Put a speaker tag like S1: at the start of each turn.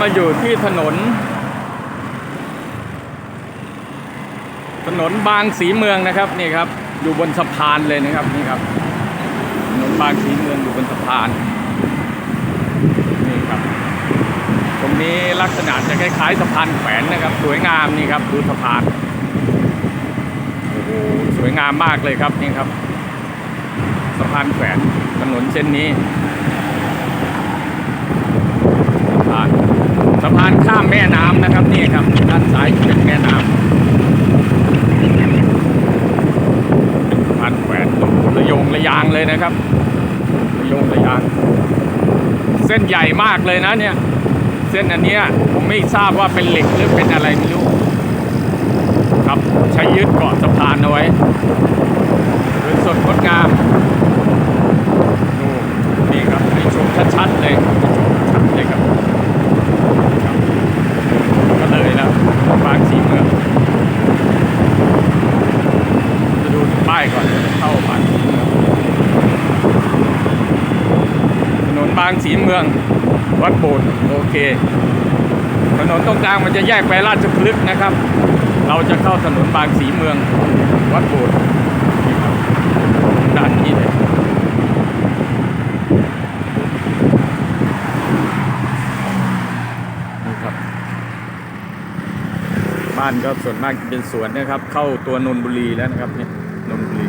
S1: มาอยู่ที่ถนน ถนนบางสีเมืองนะครับนี่ครับ อยู่บนสะพานเลยนะครับนี่ครับ ถนนบางสีเมืองอยู่บนสะพานนี่ครับ ตรงนี้ลักษณะจะคล้ายๆสะพานแขวนนะครับ สวยงามนี่ครับดูสะพานโอ้โหสวยงามมากเลยครับนี่ครับ สะพานแขวนถนนเส้นนี้สะพานสะพานข้าม แม่น้ำนะครับนี่ครับด้านซ้ายเป็นแม่น้ำพานแขวนระยงระยางเลยนะครับระยงระยาง เส้นใหญ่มากเลยนะเนี่ย เส้นอันเนี้ยผมไม่ทราบว่าเป็นเหล็กหรือเป็นอะไรไม่รู้ ครับใช้ยึดเกาะสะพานเอาไว้สวยสดงดงามดูนี่ครับให้ชมชัดๆเลยชัดเลยครับครับก็เลยนะบางสีเมืองจะดูป้าย ก่อนเข้าบางสีเมืองถนนบางสีเมือง วัดโบสถ์โอเค ถนนตรงกลางมันจะแยกไปราชพฤกษ์นะครับ เราจะเข้าถนนบางสีเมือง วัดโบสถ์นี่ครับด้านนี้เลยนี่ครับบ้านก็ส่วนมากจะเป็นสวนนะครับ เข้าตัวนนบุรีแล้วนะครับเนี่ย นนบุรี